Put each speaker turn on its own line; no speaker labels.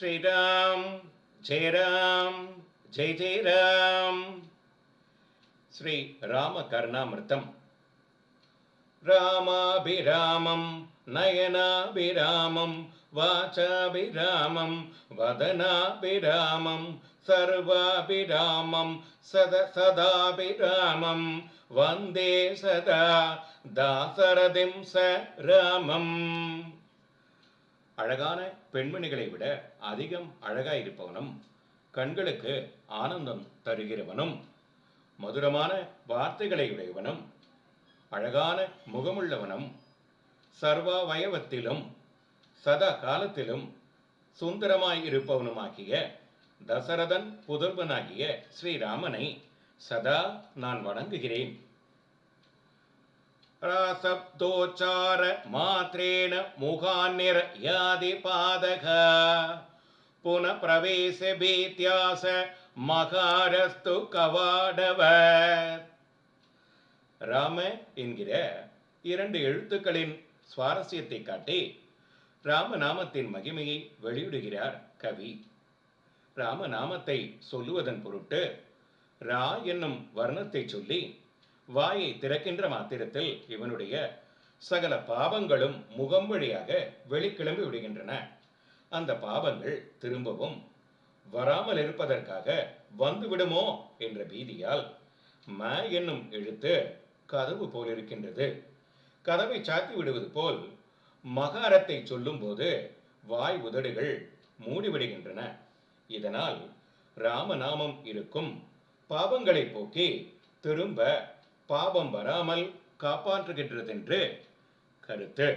ஸ்ரீராம் ஜெயராம் ஜெய் ஜெயராம். ஸ்ரீ ராம கருணாமிர்தம் ராமாபிராமம் நயனாபிராமம் வாசாபிராமம் வதனாபிராமம் சர்வாபிராமம் சத சதாபிராமம் வந்தே சதா தாசரதிம் ச ராமம். அழகான பெண்மணிகளை விட அதிகம் அழகாயிருப்பவனும் கண்களுக்கு ஆனந்தம் தருகிறவனும் மதுரமான வார்த்தைகளை உடையவனும் அழகான முகமுள்ளவனும் சர்வாவயவத்திலும் சதா காலத்திலும் சுந்தரமாயிருப்பவனுமாகிய தசரதன் புதல்வனாகிய ஸ்ரீராமனை சதா நான் வணங்குகிறேன். ராசப்தோச்சார மாத்திரேண முகாநிர் யாதி பாதக புன பிரவேச மகாரஸ்து கவாடவர் ராம என்கிற இரண்டு எழுத்துக்களின் சுவாரஸ்யத்தை காட்டி ராமநாமத்தின் மகிமையை வெளியிடுகிறார் கவி ராமநாமத்தை சொல்லுவதன் பொருட்டு ரா என்னும் வர்ணத்தை சொல்லி வாயை திறக்கின்ற மாத்திரத்தில் இவனுடைய சகல பாவங்களும் முகம் வழியாக வெளிக்கிளம்பி விடுகின்றன. அந்த பாவங்கள் திரும்பவும் வராமல் இருப்பதற்காக வந்துவிடுமோ என்ற பீதியால் ம என்னும் எழுத்து கதவு போல் இருக்கின்றது கதவை சாத்தி விடுவது போல் மகாரத்தை சொல்லும்போது வாய் உதடுகள் மூடிவிடுகின்றன. இதனால் ராமநாமம் இருக்கும் பாவங்களை போக்கி திரும்ப பாபம் வராமல் காப்பாற்றுகின்றதென்று கருத்து.